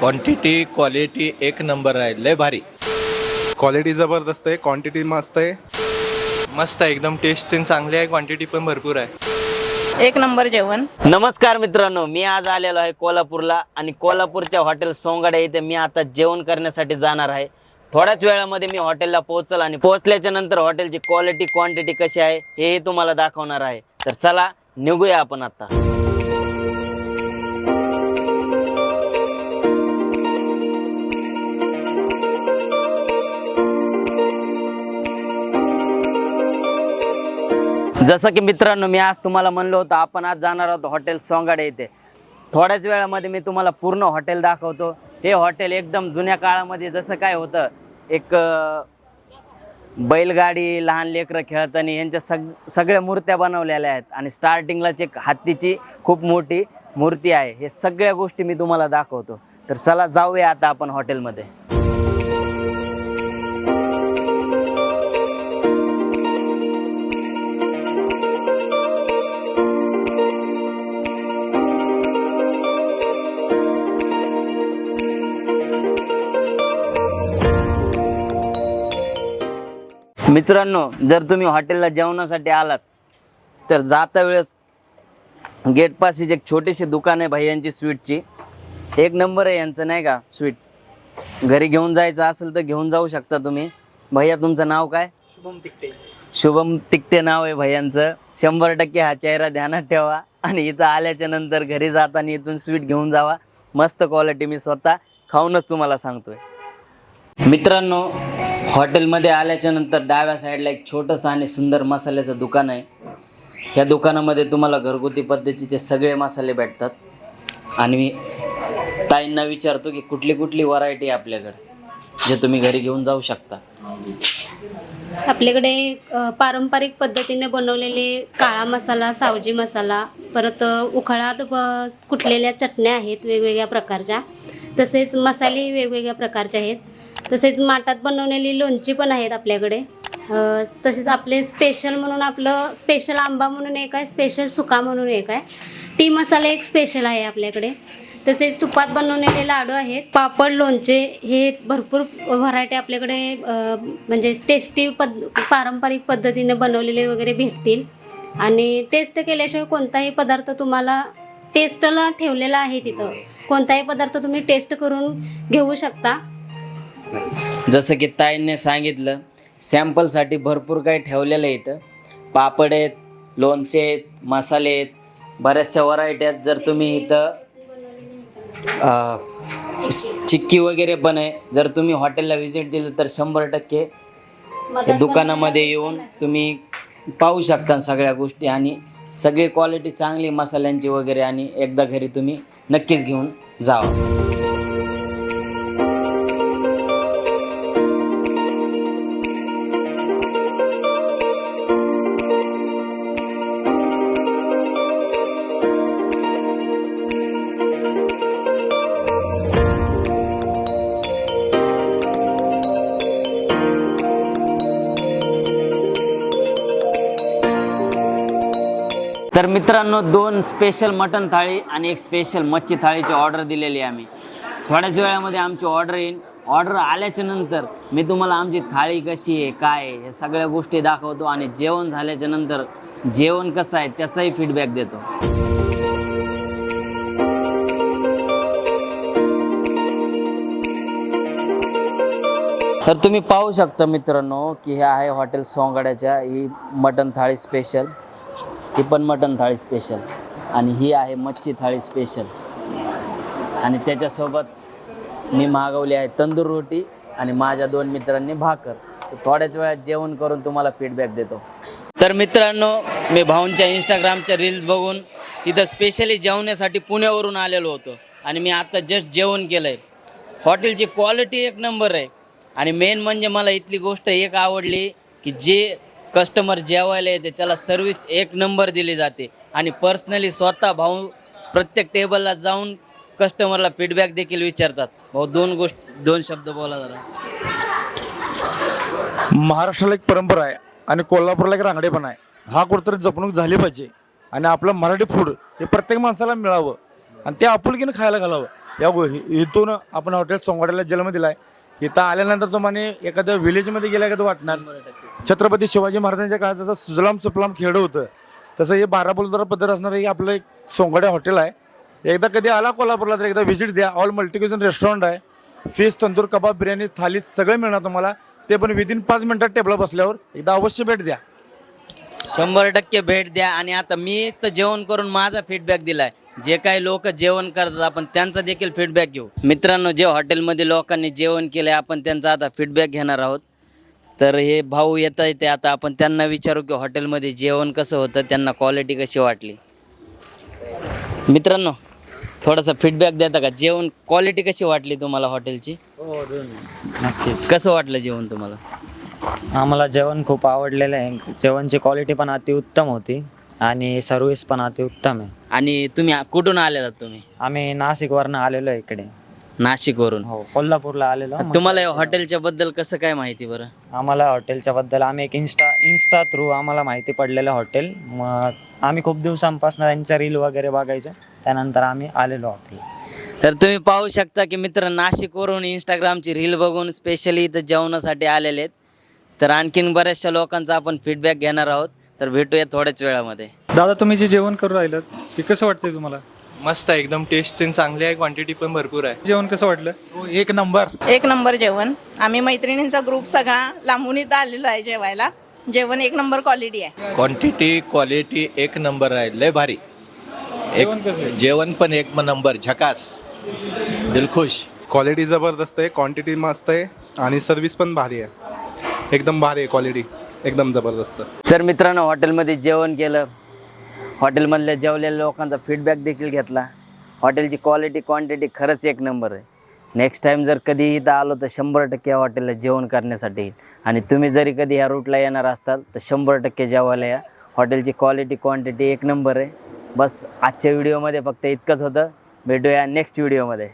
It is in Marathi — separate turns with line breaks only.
क्वांटिटी क्वालिटी एक नंबर आहे. लय भारी.
क्वालिटी जबरदस्त आहे क्वांटिटी मस्त आहे.
मस्त आहे एकदम टेस्ट चांगली आहे क्वांटिटी पण भरपूर आहे.
एक नंबर जेवण.
नमस्कार मित्रांनो मी आज आलेलो आहे कोल्हापूरला आणि कोल्हापूरच्या हॉटेल सोंगाडे इथे मी आता जेवण करण्यासाठी जाणार आहे. थोड्याच वेळामध्ये मी हॉटेलला पोहोचल आणि पोहोचल्याच्या नंतर हॉटेलची क्वालिटी क्वांटिटी कशी आहे हेही तुम्हाला दाखवणार आहे. तर चला निघूया आपण आता. जसं की मित्रांनो मी आज तुम्हाला म्हणलो होतं आपण आज जाणार आहोत हॉटेल सोंगाडे इथे. थोड्याच वेळामध्ये मी तुम्हाला पूर्ण हॉटेल दाखवतो. हे हॉटेल एकदम जुन्या काळामध्ये जसं काय होतं एक बैलगाडी लहान लेकरं खेळताना यांच्या सग सगळ्या मूर्त्या बनवलेल्या आहेत. आणि स्टार्टिंगलाच एक हत्तीची खूप मोठी मूर्ती आहे. हे सगळ्या गोष्टी मी तुम्हाला दाखवतो. तर चला जाऊया आता आपण हॉटेलमध्ये. मित्रांनो जर तुम्ही हॉटेलला जेवणासाठी आलात तर जाता वेळेस गेट पाशीच एक छोटीशी दुकान आहे भैयांची स्वीटची. एक नंबर आहे यांचं नाही का स्वीट. घरी घेऊन जायचं असेल तर घेऊन जाऊ शकता तुम्ही. भैया तुमचं नाव काय? शुभम तिकटे. शुभम तिकटे नाव आहे भैयांचं. शंभर टक्के हा चेहरा ध्यानात ठेवा आणि इथं आल्याच्यानंतर घरी जाताना इथून स्वीट घेऊन जावा. मस्त क्वालिटी मी स्वतः खाऊनच तुम्हाला सांगतोय. मित्रांनो हॉटेलमध्ये आल्याच्यानंतर डाव्या साईडला एक छोटंसं आणि सुंदर मसाल्याचं दुकान आहे. या दुकानामध्ये तुम्हाला घरगुती पद्धतीचे सगळे मसाले भेटतात. आणि मी ताईंना विचारतो की कुठली कुठली व्हरायटी आहे आपल्याकडे जे तुम्ही घरी घेऊन जाऊ शकता?
आपल्याकडे अ, पारंपरिक पद्धतीने बनवलेले काळा मसाला सावजी मसाला परत अ, उखळात ब- कुटलेल्या चटण्या आहेत वेगवेगळ्या प्रकारच्या. तसेच मसाले वेगवेगळ्या प्रकारचे आहेत. तसेच माठात बनवलेली लोणची पण आहेत आपल्याकडे. तसेच आपले स्पेशल म्हणून आपलं स्पेशल आंबा म्हणून एक आहे स्पेशल सुका म्हणून एक आहे. टी मसाला एक स्पेशल आहे आपल्याकडे. तसेच तुपात बनवलेले लाडू आहेत पापड लोणचे हे भरपूर व्हरायटी आपल्याकडे म्हणजे टेस्टी पद पारंपरिक पद्धतीने बनवलेले वगैरे भेटतील. आणि टेस्ट केल्याशिवाय कोणताही पदार्थ तुम्हाला टेस्टला ठेवलेला आहे तिथं. कोणताही पदार्थ तुम्ही टेस्ट करून घेऊ शकता.
जसं की ताईंनी सांगितलं सॅम्पलसाठी भरपूर काही ठेवलेलं आहे इथं. पापड आहेत लोणचे आहेत मसाले आहेत बऱ्याचशा व्हरायटी आहेत. जर तुम्ही इथं चिक्की वगैरे पण आहे जर तुम्ही हॉटेलला व्हिजिट दिलं तर शंभर टक्के दुकानामध्ये येऊन तुम्ही पाहू शकता सगळ्या गोष्टी आणि सगळी क्वालिटी चांगली मसाल्यांची वगैरे आणि एकदा घरी तुम्ही नक्कीच घेऊन जावा. तर मित्रांनो दोन स्पेशल मटन थाळी आणि एक स्पेशल मच्छी थाळीची ऑर्डर दिलेली आहे आम्ही. थोड्याच वेळामध्ये आमची ऑर्डर येईल ऑर्डर आल्याच्यानंतर मी तुम्हाला आमची थाळी कशी आहे काय आहे हे सगळ्या गोष्टी दाखवतो आणि जेवण झाल्याच्यानंतर जेवण कसं आहे त्याचाही फीडबॅक देतो. तर तुम्ही पाहू शकता मित्रांनो की हे आहे हॉटेल सोंगाड्याच्या ही मटन थाळी स्पेशल ही पण मटण थाळी स्पेशल आणि ही आहे मच्छी थाळी स्पेशल आणि त्याच्यासोबत मी मागवली आहे तंदूर रोटी आणि माझ्या दोन मित्रांनी भाकर. थोड्याच वेळात जेवण करून तुम्हाला फीडबॅक देतो. तर मित्रांनो मी भाऊंच्या इंस्टाग्रामच्या रील्स बघून इथं स्पेशली जेवण्यासाठी पुण्यावरून आलेलो होतो. आणि मी आता जस्ट जेवण केलं आहे हॉटेलची क्वालिटी एक नंबर आहे. आणि मेन म्हणजे मला इथली गोष्ट एक आवडली की जे कस्टमर जेवायला येते त्याला सर्विस एक नंबर दिली जाते. आणि पर्सनली स्वतः भाऊ प्रत्येक टेबलला जाऊन कस्टमरला फीडबॅक देखील विचारतात. भाऊ दोन गोष्ट दोन शब्द बोला जरा.
महाराष्ट्राला एक परंपरा आहे आणि कोल्हापूरला एक रांगडेपणा आहे. हा कुठंतरी जपणूक झाली पाहिजे. आणि आपलं मराठी फूड हे प्रत्येक माणसाला मिळावं. आणि ते आपुलकीनं खायला घालावं. या गो आपण हॉटेल सोंगाड्याला जन्म दिला आहे इथं आल्यानंतर तुम्हाला एखाद्या विलेजमध्ये गेल्या का वाटणार. छत्रपती शिवाजी महाराजांच्या काळात जसं सुजलाम सुफलाम खेळ होतं तसं हे बाराबोलदार पद्धत असणारं हे आपलं एक सोंगाड्या हॉटेल आहे. एकदा कधी आला कोल्हापूरला तर एकदा व्हिजिट द्या. ऑल मल्टिक्युजन रेस्टॉरंट आहे. फिश तंदूर कबाब बिर्याणी थाली सगळं मिळणार तुम्हाला. ते पण विदिन पाच मिनटात टेबला बसल्यावर एकदा अवश्य भेट द्या.
शंभर टक्के भेट द्या. आणि आता मी तर जेवण करून माझा फीडबॅक दिलाय. जे काही लोक जेवण करतात आपण त्यांचा देखील फीडबॅक घेऊ. मित्रांनो जे हॉटेलमध्ये लोकांनी जेवण केलंय आपण त्यांचा आता फीडबॅक घेणार आहोत. तर हे भाऊ येत आहे ते आता आपण त्यांना विचारू की हॉटेलमध्ये जेवण कसं होतं त्यांना क्वालिटी कशी वाटली. मित्रांनो थोडासा फीडबॅक देता का? जेवण क्वालिटी कशी वाटली तुम्हाला हॉटेलची?
नक्कीच.
कसं वाटलं जेवण तुम्हाला?
आम्हाला जेवण खूप आवडलेलं आहे. जेवणची क्वालिटी पण अतिउत्तम होती आणि सर्व्हिस पण अतिउत्तम आहे.
आणि तुम्ही कुठून आलेलात तुम्ही?
आम्ही नाशिकवरनं आलेलो आहे इकडे.
नाशिकवरून?
हो कोल्हापूरला आलेलो. मग
तुम्हाला या हॉटेलच्या बद्दल कसं काय माहिती बरं?
आम्हाला हॉटेलच्या बद्दल आम्ही एक इन्स्टा इन्स्टा थ्रू आम्हाला माहिती पडलेलं हॉटेल मग आम्ही खूप दिवसांपासून त्यांच्या रील वगैरे बघायचो. त्यानंतर आम्ही आलेलो हॉटेल
तर तुम्ही पाहू शकता की मित्र नाशिकवरून इंस्टाग्रामची रील बघून स्पेशली इथं जेवणासाठी आलेले आहेत. तर आणखीन बऱ्याचशा लोकांचा आपण फीडबॅक घेणार आहोत. तर भेटूया थोड्याच वेळामध्ये.
दादा तुम्ही जे जेवण करू राहिलं ते कसं वाटतंय तुम्हाला?
मस्त आहे एकदम टेस्ट तीन चांगली आहे क्वांटिटी पण भरपूर आहे.
जेवण कसं वाटलं?
एक नंबर.
एक नंबर जेवण. आम्ही मैत्रिणींचा ग्रुप सगळा लांबून इथं आलेलो आहे जेवायला. जेवण एक नंबर क्वालिटी आहे.
क्वांटिटी क्वालिटी एक नंबर आहे. लय भारी. एक जेवण पण एक नंबर. झकास. दिलखुश
क्वालिटी जबरदस्त आहे क्वांटिटी मस्त आहे आणि सर्विस पण भारी आहे. एकदम भारी आहे क्वालिटी एकदम जबरदस्त.
तर मित्रांनो हॉटेलमध्ये जेवण केलं. हॉटेलमधल्या जेवलेल्या लोकांचा फीडबॅक देखील घेतला. हॉटेलची क्वालिटी क्वांटिटी खरंच एक नंबर आहे. नेक्स्ट टाईम जर कधी इथं आलो तर शंभर टक्के हॉटेलला जेवण करण्यासाठी आणि तुम्ही जरी कधी ह्या रूटला येणार असाल तर शंभर टक्के जेवायला या. हॉटेलची क्वालिटी क्वांटिटी एक नंबर आहे. बस आजच्या व्हिडिओमध्ये फक्त इतकंच होतं. भेटूया नेक्स्ट व्हिडिओमध्ये